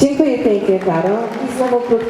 Dziękuję pięknie, Klaro. I znowu krótko.